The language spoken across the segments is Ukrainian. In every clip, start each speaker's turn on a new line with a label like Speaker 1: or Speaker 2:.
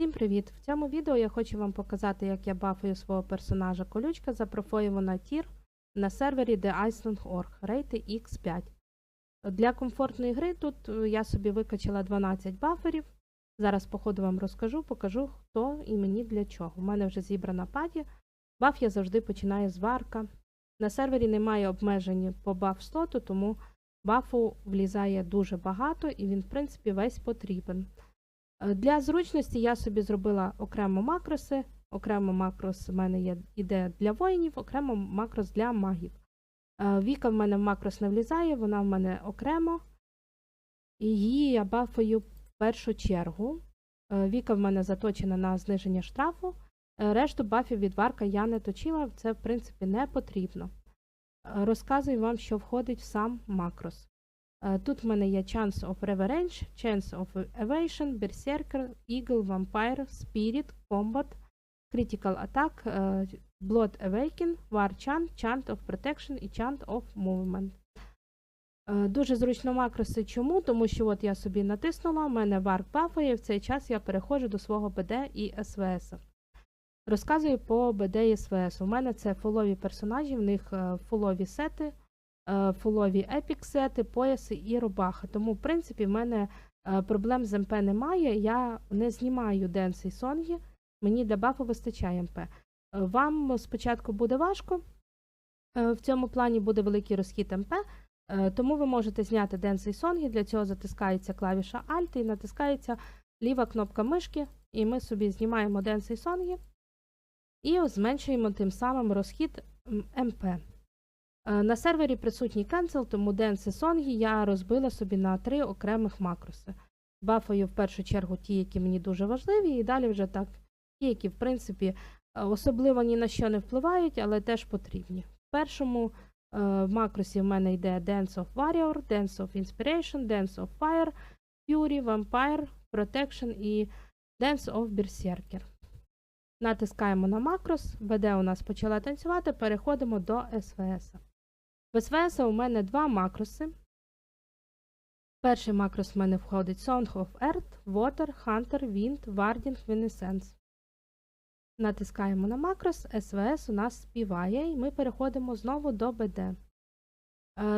Speaker 1: Всім привіт! В цьому відео я хочу вам показати, як я бафую свого персонажа колючка за профоювана тір на сервері TheIceland.org рейти X5. Для комфортної гри тут е, я собі викачала 12 баферів. Зараз, по ходу, вам розкажу, покажу, хто і мені для чого. У мене вже зібрана паді. Баф я завжди починаю з варка. На сервері немає обмежень по баф слоту, тому бафу влізає дуже багато і він, в принципі, весь потрібен. Е, Для зручності я собі зробила окремо макроси. Окремо макрос у мене є, іде для воїнів, окремо макрос для магів. Е, Віка в мене в макрос не влізає, вона в мене окремо. І її я бафую в першу чергу. Е, Віка в мене заточена на зниження штрафу. Решту бафів від варка я не точила, це в принципі не потрібно. Розказую вам, що входить в сам макрос. Е, Тут в мене є Chance of Reverenge, Chance of Evasion, Berserker, Eagle, Vampire, Spirit, Combat, Critical Attack, е, Blood Awaken, War Chant, Chant of Protection і Chant of Movement. Е, Дуже зручно макроси. Чому? Тому що от я собі натиснула, у мене варк бафає, в цей час я переходжу до свого БД і СВС. Розказую по БД і СВС. У мене це фулові персонажі, в них фулові сети, фулові епік сети, пояси і рубаха. Тому, в принципі, в мене е, проблем з МП немає. Я не знімаю денси і сонги, мені для бафу вистачає МП. Е, Вам спочатку буде важко, е, в цьому плані буде великий розхід МП, е, тому ви можете зняти денси і сонги. Для цього затискається клавіша Alt і натискається ліва кнопка мишки, і ми собі знімаємо денси і сонги і зменшуємо тим самим розхід МП. Е, На сервері присутній cancel, тому денси сонги я розбила собі на три окремих макроси. Бафаю в першу чергу ті, які мені дуже важливі, і далі вже так, ті, які, в принципі, е, особливо ні на що не впливають, але теж потрібні. В першому е, макросі в мене йде Dance of Warrior, Dance of Inspiration, Dance of Fire, Fury, Vampire, Protection і Dance of Berserker. Натискаємо на макрос, БД у нас почала танцювати, переходимо до СВС. В СВС у мене два макроси. Перший макрос в мене входить Song of Earth, Water, Hunter, Wind, Warding, Renaissance. Натискаємо на макрос, СВС у нас співає, і ми переходимо знову до БД. Е,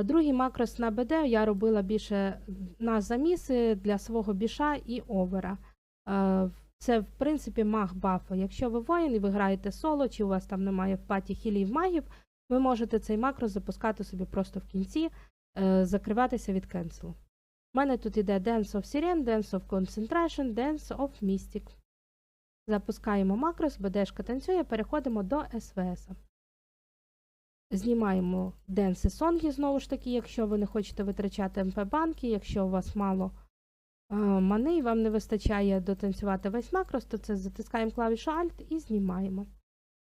Speaker 1: Другий макрос на БД я робила більше на заміси для свого біша і овера. Е, Це, в принципі, маг бафа. Якщо ви воїн і ви граєте соло, чи у вас там немає в паті хілів магів, ви можете цей макрос запускати собі просто в кінці, е, закриватися від кенселу. У мене тут іде Dance of Siren, Dance of Concentration, Dance of Mystic. Запускаємо макрос, БДшка танцює, переходимо до СВС. Знімаємо денси сонги, знову ж таки, якщо ви не хочете витрачати МП-банки, якщо у вас мало е, мани і вам не вистачає дотанцювати весь макрос, то це затискаємо клавішу Alt і знімаємо.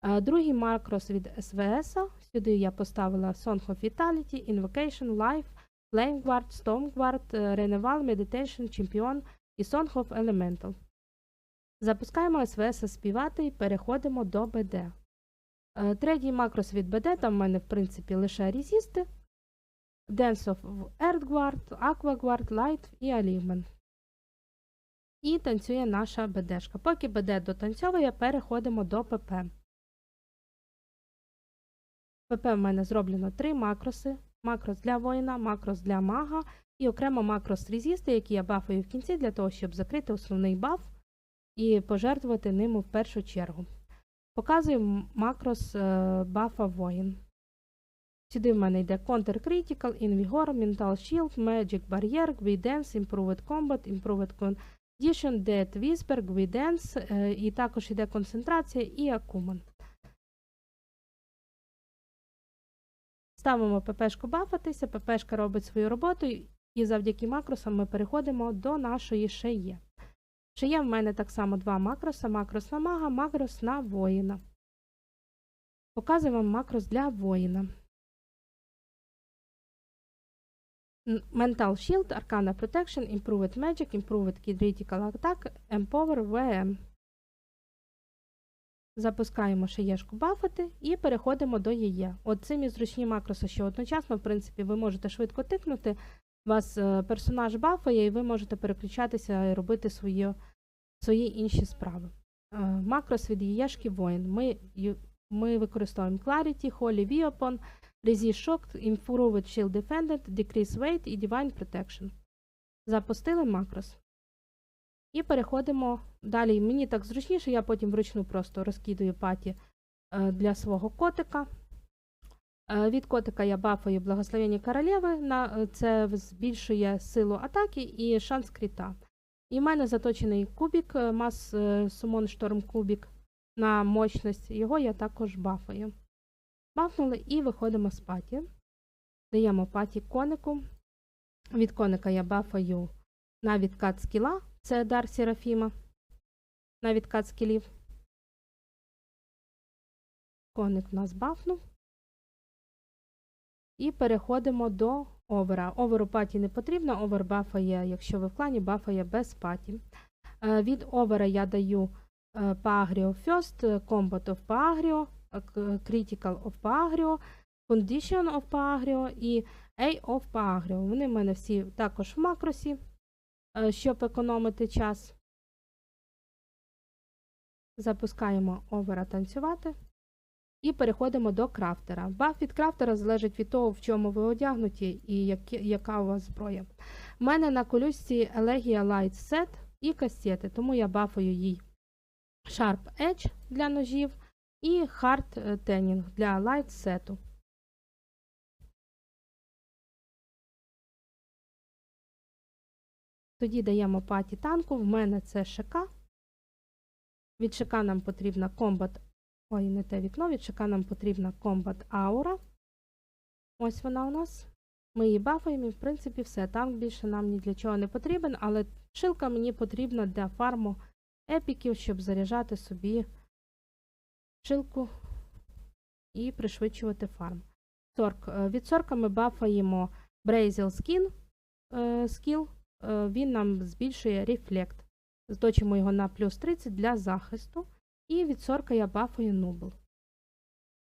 Speaker 1: Е, Другий макрос від СВС. Сюди я поставила Song of Vitality, Invocation, Life, Flame Guard, Storm Guard, е, Renewal, Meditation, Champion і Song of Elemental. Запускаємо СВС співати і переходимо до БД. Е, Третій макрос від БД, там в мене, в принципі, лише резісти. Dance of Earth Guard, Aqua Guard, Light і Alignment. І танцює наша БДшка. Поки БД дотанцьовує, переходимо до ПП. ПП в мене зроблено три макроси. Макрос для воїна, макрос для мага і окремо макрос резісти, який я бафую в кінці для того, щоб закрити основний баф і пожертвувати ним в першу чергу. Показую макрос е, бафа воїн. Сюди в мене йде Counter Critical, Invigor, Mental Shield, Magic Barrier, Guidance, Improved Combat, Improved Condition, Dead Whisper, Guidance, е, і також йде концентрація і Акуман. Ставимо ППшку бафатися, ППшка робить свою роботу, і завдяки макросам ми переходимо до нашої. Ще є в мене так само два макроса: макрос на мага, макрос на воїна. Показую вам макрос для воїна. Mental Shield, Arcana Protection, Improved Magic, Improved Critical Attack, Empower VM. Запускаємо шиєшку бафати і переходимо до її. От цим і зручні макроси, що одночасно, в принципі, ви можете швидко тикнути, вас е, персонаж бафає, і ви можете переключатися і робити свою, свої інші справи. Е, Макрос від Єшки воїн. Ми, ми використовуємо Clarity, Holy Weapon, Resist Shock, Improved Shield Defended, Decrease Weight і Divine Protection. Запустили макрос. І переходимо далі. Мені так зручніше, я потім вручну просто розкидаю паті е, для свого котика. Е, Від котика я бафаю благословення королеви, е, це збільшує силу атаки і шанс кріта. І в мене заточений кубік, мас сумон шторм кубік на мощність. Його я також бафаю. Бафнули і виходимо з паті. Даємо паті конику. Від коника я бафаю на відкат скіла. Це дар Серафіма. На відкат. Коник в нас бафнув. І переходимо до овера. Оверу паті не потрібно, овер бафає, якщо ви в клані, бафає без паті. Е, Від овера я даю е, Pagrio First, е, Combat of Pagrio, е, Critical of Pagrio, Condition of Pagrio і A of Pagrio. Вони в мене всі також в макросі, е, щоб економити час. Запускаємо овера танцювати. І переходимо до крафтера. Баф від крафтера залежить від того, в чому ви одягнуті і яка у вас зброя. У мене на колючці Elegia Light Set і кастети, тому я бафую їй Sharp Edge для ножів і Hard е, Tanning для Light Set. Тоді даємо паті танку. В мене це ШК. Від ШК нам потрібна Combat Ой, не те вікно, від ШК нам потрібна Combat Aura. Ось вона у нас. Ми її бафаємо і, в принципі, все. Танк більше нам ні для чого не потрібен, але шилка мені потрібна для фарму епіків, щоб заряджати собі шилку і пришвидшувати фарм. Сорк. Е, Від сорка ми бафаємо Skin е, скіл. Е, Він нам збільшує рефлект. Заточимо його на плюс 30 для захисту. І від сорка я бафаю нубл.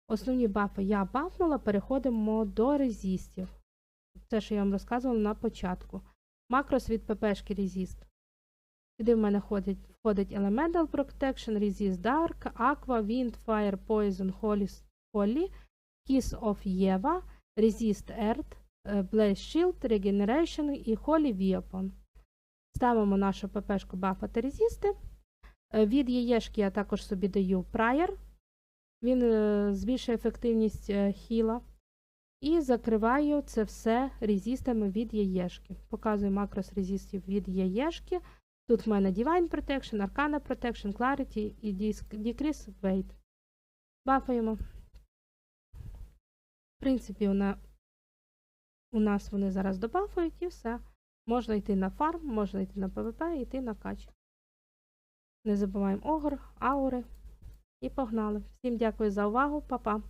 Speaker 1: Основні бафи я бафнула, переходимо до резістів. Це, що я вам розказувала на початку. Макрос від ППшки резіст. Сюди в мене входить, входить Elemental Protection, Resist Dark, Aqua, Wind, Fire, Poison, Holy, Holy Kiss of Eva, Resist Earth, Blaze Shield, Regeneration і Holy Weapon. Ставимо нашу ППшку бафати резісти. Е, Від яєшки я також собі даю прайер. Він е, збільшує ефективність е, хіла. І закриваю це все резістами від яєшки. Показую макрос резистів від яєшки. Тут в мене Divine Protection, Arcana Protection, Clarity і Decrease Weight. Бафаємо. В принципі, вона, у нас вони зараз добафують і все. Можна йти на фарм, можна йти на ПВП, йти на кач. Не забуваємо огр, аури. І погнали. Всім дякую за увагу, Па-па.